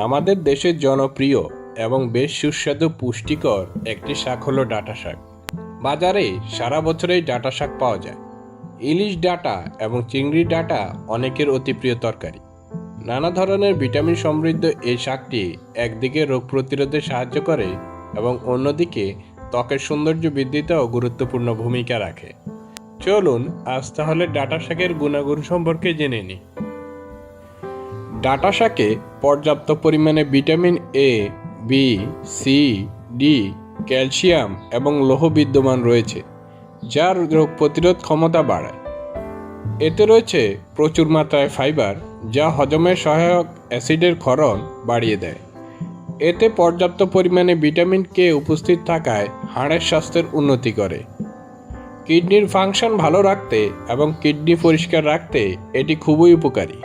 আমাদের দেশের জনপ্রিয় এবং বেশ সুস্বাদু পুষ্টিকর একটি শাক হলো ডাটা শাক। বাজারে সারা বছরেই ডাটা শাক পাওয়া যায়। ইলিশ ডাটা এবং চিংড়ি ডাঁটা অনেকের অতি প্রিয় তরকারি। নানা ধরনের ভিটামিন সমৃদ্ধ এই শাকটি একদিকে রোগ প্রতিরোধে সাহায্য করে এবং অন্যদিকে ত্বকের সৌন্দর্য বৃদ্ধিতেও গুরুত্বপূর্ণ ভূমিকা রাখে। চলুন, আজ তাহলে ডাটা শাকের গুণাগুণ সম্পর্কে জেনে নিই। ডাঁটা শাকে পর্যাপ্ত পরিমাণে vitamin A B C D calcium এবং লৌহ বিদ্যমান রয়েছে, যার রোগ প্রতিরোধ ক্ষমতা বাড়ায়। এতে রয়েছে প্রচুর মাত্রায় ফাইবার, যা হজমের সহায়ক অ্যাসিডের ক্ষরণ বাড়িয়ে দেয়। এতে পর্যাপ্ত পরিমাণে ভিটামিন কে উপস্থিত থাকায় হাড়ের স্বাস্থ্যের উন্নতি করে। কিডনির ফাংশন ভালো রাখতে এবং কিডনি পরিষ্কার রাখতে এটি খুবই উপকারী।